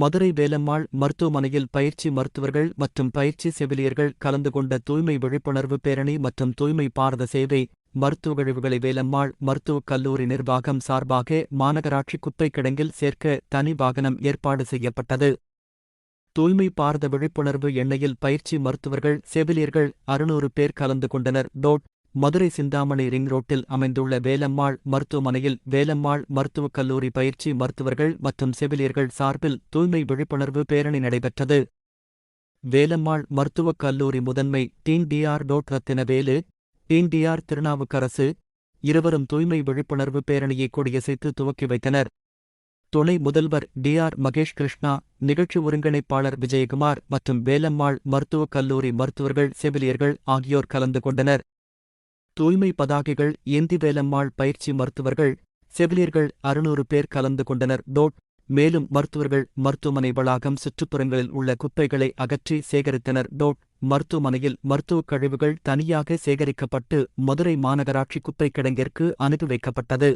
மதுரை வேலம்மாள் மருத்துவமனையில் பயிற்சி மருத்துவர்கள் மற்றும் பயிற்சி செவிலியர்கள் கலந்து கொண்ட தூய்மை விழிப்புணர்வு பேரணி மற்றும் தூய்மை பாரத சேவை மருத்துவ கழிவுகளை வேலம்மாள் மருத்துவக் கல்லூரி நிர்வாகம் சார்பாக மாநகராட்சி குப்பை கிடங்கில் சேர்க்க தனி வாகனம் ஏற்பாடு செய்யப்பட்டது. தூய்மை பாரத விழிப்புணர்வு எண்ணெயில் பயிற்சி மருத்துவர்கள் செவிலியர்கள் அறுநூறு பேர் கலந்து கொண்டனர். டோட் மதுரை சிந்தாமணி ரிங் ரோட்டில் அமைந்துள்ள வேலம்மாள் மருத்துவமனையில் வேலம்மாள் மருத்துவக் கல்லூரி பயிற்சி மருத்துவர்கள் மற்றும் செவிலியர்கள் சார்பில் தூய்மை விழிப்புணர்வு பேரணி நடைபெற்றது. வேலம்மாள் மருத்துவக் கல்லூரி முதன்மை டீன் டிஆர் டோட் Rathinavelu dean D R Thirunavukkarasu இருவரும் தூய்மை விழிப்புணர்வு பேரணியை கொடியசைத்து துவக்கி வைத்தனர். துணை முதல்வர் டிஆர் மகேஷ் கிருஷ்ணா நிகழ்ச்சி ஒருங்கிணைப்பாளர் விஜயகுமார் மற்றும் வேலம்மாள் மருத்துவக் கல்லூரி மருத்துவர்கள் செவிலியர்கள் ஆகியோர் கலந்து கொண்டனர். தூய்மை பதாகைகள் ஏந்தி வேலம்மாள் பயிற்சி மருத்துவர்கள் செவிலியர்கள் அறுநூறு பேர் கலந்து கொண்டனர். டோட் மேலும் மருத்துவர்கள் மருத்துவமனை வளாகம் சுற்றுப்புறங்களில் உள்ள குப்பைகளை அகற்றி சேகரித்தனர். டோட் மருத்துவமனையில் மருத்துவக் கழிவுகள் தனியாக சேகரிக்கப்பட்டு மதுரை மாநகராட்சி குப்பைக் கிடங்கிற்கு அனுப்பி வைக்கப்பட்டது.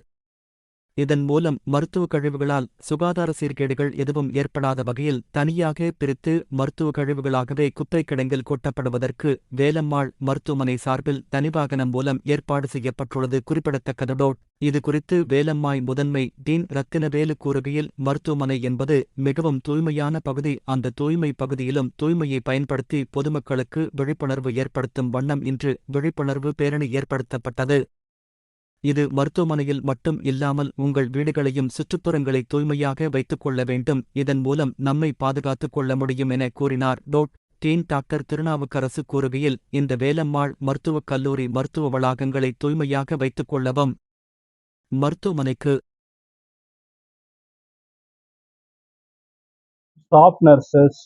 இதன் மூலம் மருத்துவக் கழிவுகளால் சுகாதார சீர்கேடுகள் எதுவும் ஏற்படாத வகையில் தனியாக பிரித்து மருத்துவக் கழிவுகளாகவே குப்பைக் கிடங்கில் கொட்டப்படுவதற்கு வேலம்மாள் மருத்துவமனை சார்பில் தனிவாகனம் மூலம் ஏற்பாடு செய்யப்பட்டுள்ளது குறிப்பிடத்தக்கது டோட் இது குறித்து வேலம்மாய் முதன்மை டீன் ரத்தினவேலு கூறுகையில் மருத்துவமனை என்பது மிகவும் தூய்மையான பகுதி. அந்த தூய்மை பகுதியிலும் தூய்மையை பயன்படுத்தி பொதுமக்களுக்கு விழிப்புணர்வு ஏற்படுத்தும் வண்ணம் இன்று விழிப்புணர்வு பேரணி ஏற்படுத்தப்பட்டது. இது மருத்துவமனையில் மட்டும் இல்லாமல் உங்கள் வீடுகளையும் சுற்றுப்புறங்களை தூய்மையாக வைத்துக் கொள்ள வேண்டும். இதன் மூலம் நம்மை பாதுகாத்துக் கொள்ள முடியும் என கூறினார் டோட் டீன். டாக்டர் திருநாவுக்கரசு கூறுகையில் இந்த வேலம்மாள் மருத்துவக் கல்லூரி மருத்துவ வளாகங்களை தூய்மையாக வைத்துக் கொள்ளவும். மருத்துவமனைக்கு ஸ்டாஃப் நர்சஸ்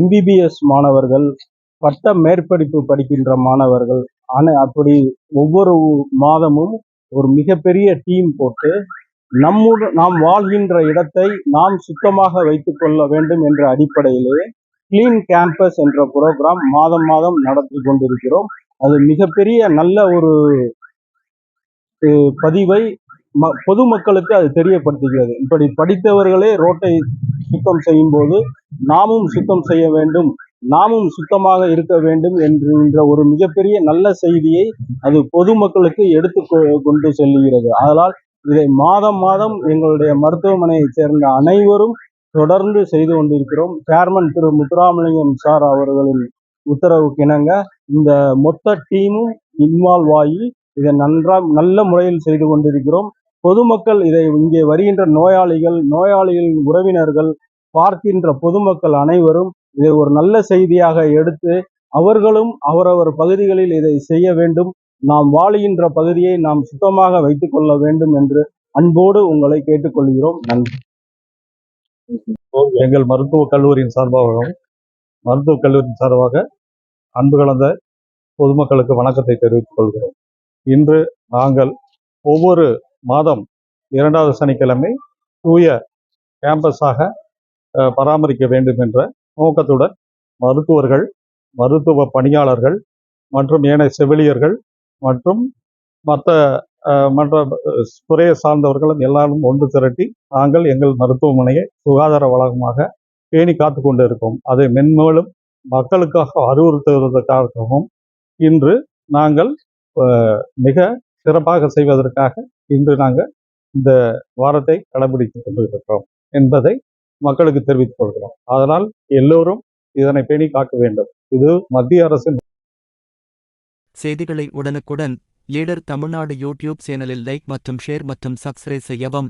எம்பிபிஎஸ் மாணவர்கள் பட்ட மேற்படிப்பு படிக்கின்ற மாணவர்கள் ஆனால் அப்படி ஒவ்வொரு மாதமும் ஒரு மிகப்பெரிய டீம் போட்டு நம்முடன் நாம் வாழ்கின்ற இடத்தை நாம் சுத்தமாக வைத்துக் கொள்ள வேண்டும் என்ற அடிப்படையிலே கிளீன் கேம்பஸ் என்ற ப்ரோக்ராம் மாதம் மாதம் நடத்தி கொண்டிருக்கிறோம். அது மிகப்பெரிய நல்ல ஒரு பதிவை ம- பொதுமக்களுக்கு அது தெரியப்படுத்துகிறது. இப்படி படித்தவர்களே ரோட்டை சுத்தம் செய்யும் போது நாமும் சுத்தம் செய்ய வேண்டும். நாமும் சுத்தமாக இருக்க வேண்டும் என்கின்ற ஒரு மிகப்பெரிய நல்ல செய்தியை அது பொதுமக்களுக்கு எடுத்து கொ- கொண்டு செல்கிறது அதனால் இதை மாதம் மாதம் எங்களுடைய மருத்துவமனையைச் சேர்ந்த அனைவரும் தொடர்ந்து செய்து கொண்டிருக்கிறோம். சேர்மன் திரு முத்துராமலிங்கம் சார் அவர்களின் உத்தரவுக்கு இணங்க இந்த மொத்த டீமும் இன்வால்வ் ஆகி இதை நன்றாக நல்ல முறையில் செய்து கொண்டிருக்கிறோம். பொதுமக்கள் இதை இங்கே வருகின்ற நோயாளிகள் நோயாளிகளின் உறவினர்கள் பார்க்கின்ற பொதுமக்கள் அனைவரும் இதை ஒரு நல்ல செய்தியாக எடுத்து அவர்களும் அவரவர் பகுதிகளில் இதை செய்ய வேண்டும். நாம் வாழுகின்ற பகுதியை நாம் சுத்தமாக வைத்துக் கொள்ள வேண்டும் என்று அன்போடு உங்களை கேட்டுக்கொள்கிறோம். நன்றி. எங்கள் மருத்துவக் கல்லூரியின் சார்பாகவும் மருத்துவக் கல்லூரியின் சார்பாக அன்பு கலந்த பொதுமக்களுக்கு வணக்கத்தை தெரிவித்துக் கொள்கிறோம். இன்று நாங்கள் ஒவ்வொரு மாதம் இரண்டாவது சனிக்கிழமை தூய கேம்பஸாக பராமரிக்க வேண்டும் என்ற நோக்கத்துடன் மருத்துவர்கள் மருத்துவ பணியாளர்கள் மற்றும் ஏனைய செவிலியர்கள் மற்றும் மற்ற மற்ற துறையை சார்ந்தவர்களும் எல்லாரும் ஒன்று திரட்டி நாங்கள் எங்கள் மருத்துவமனையை சுகாதார வளாகமாக பேணி காத்து கொண்டு இருக்கோம். அதை மென்மேலும் மக்களுக்காக அறிவுறுத்துவதற்காகவும் இன்று நாங்கள் மிக சிறப்பாக செய்வதற்காக இன்று நாங்கள் இந்த வாரத்தை கடைபிடித்துக் கொண்டிருக்கிறோம் என்பதை மக்களுக்கு தெரிவித்துக் கொள்கிறோம். அதனால் எல்லோரும் இதனை பேணி காக்க வேண்டும். இது மத்திய அரசின் செய்திகளை உடனுக்குடன் லீடர் தமிழ்நாடு யூடியூப் சேனலில் லைக் மற்றும் ஷேர் மற்றும் சப்ஸ்கிரைப் செய்யவும்